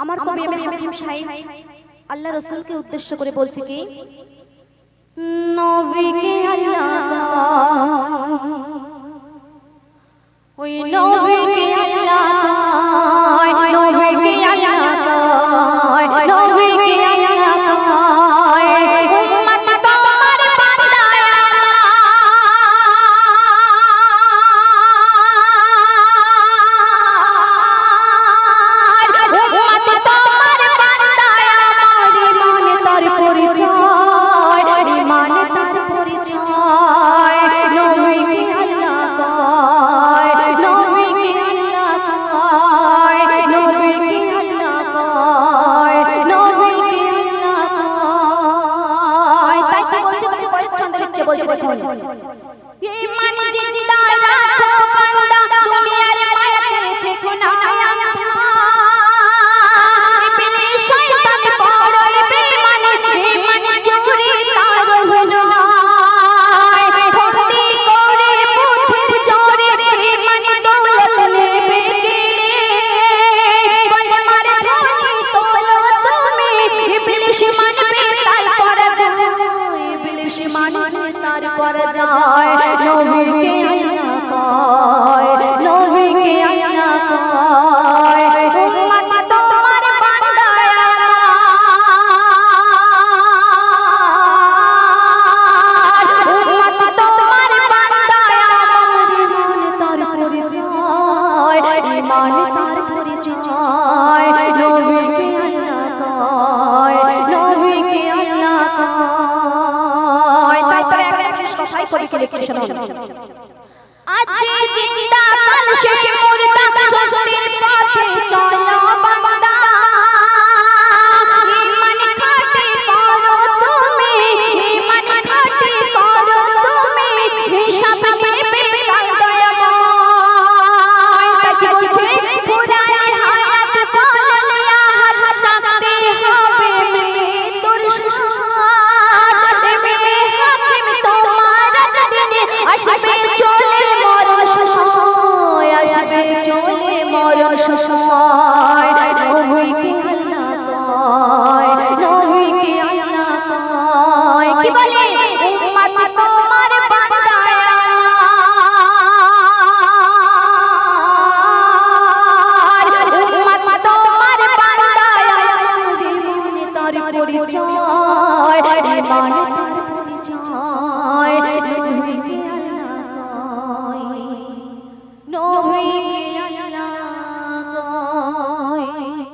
আমার কবি এম হাকিম সাহেব আল্লাহ রসুলকে উদ্দেশ্য করে বলছে কি? নবীকে আল্লাহ Bahçe Baton. যায় নবীকে সহায় কবিকে লিখতে শোনান আজ জিন্দা কাল শেষে মরতে মন